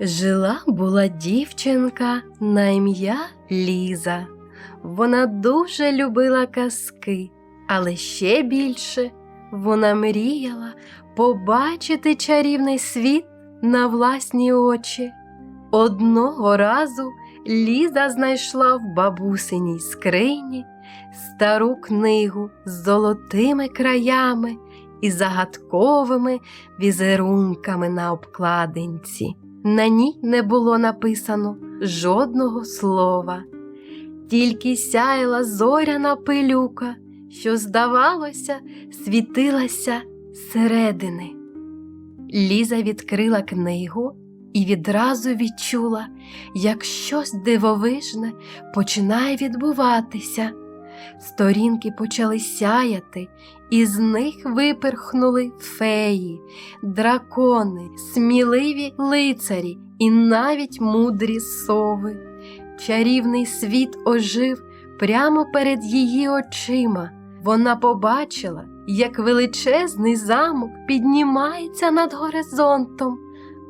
Жила була дівчинка на ім'я Ліза. Вона дуже любила казки, але ще більше вона мріяла побачити чарівний світ на власні очі. Одного разу Ліза знайшла в бабусиній скрині стару книгу з золотими краями і загадковими візерунками на обкладинці. На ній не було написано жодного слова, тільки сяяла зоряна пилюка, що, здавалося, світилася зсередини. Ліза відкрила книгу і відразу відчула, як щось дивовижне починає відбуватися. Сторінки почали сяяти, і з них випирхнули феї, дракони, сміливі лицарі і навіть мудрі сови. Чарівний світ ожив прямо перед її очима. Вона побачила, як величезний замок піднімається над горизонтом,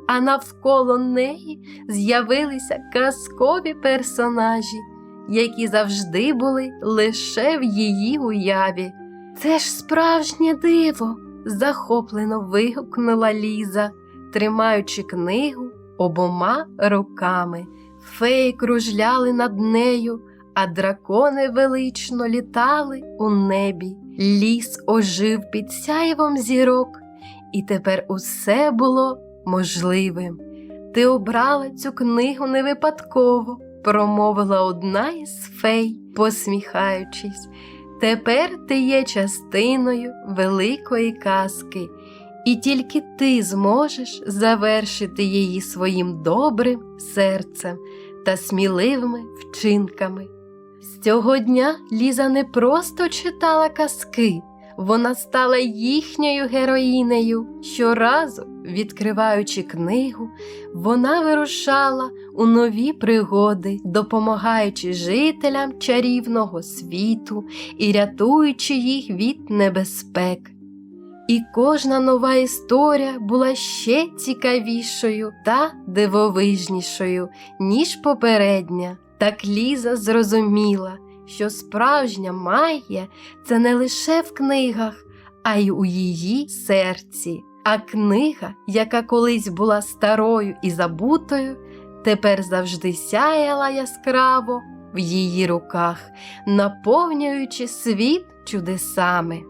а навколо неї з'явилися казкові персонажі, які завжди були лише в її уяві. Це ж справжнє диво, захоплено вигукнула Ліза, тримаючи книгу обома руками. Феї кружляли над нею, а дракони велично літали у небі. Ліс ожив під сяєвом зірок, і тепер усе було можливим. Ти обрала цю книгу не випадково, промовила одна із фей, посміхаючись. Тепер ти є частиною великої казки, і тільки ти зможеш завершити її своїм добрим серцем та сміливими вчинками. З цього дня Ліза не просто читала казки, вона стала їхньою героїнею. Щоразу, відкриваючи книгу, вона вирушала у нові пригоди, допомагаючи жителям чарівного світу і рятуючи їх від небезпек. І кожна нова історія була ще цікавішою та дивовижнішою, ніж попередня. Так Ліза зрозуміла, що справжня магія це не лише в книгах, а й у її серці. А книга, яка колись була старою і забутою, тепер завжди сяяла яскраво в її руках, наповнюючи світ чудесами.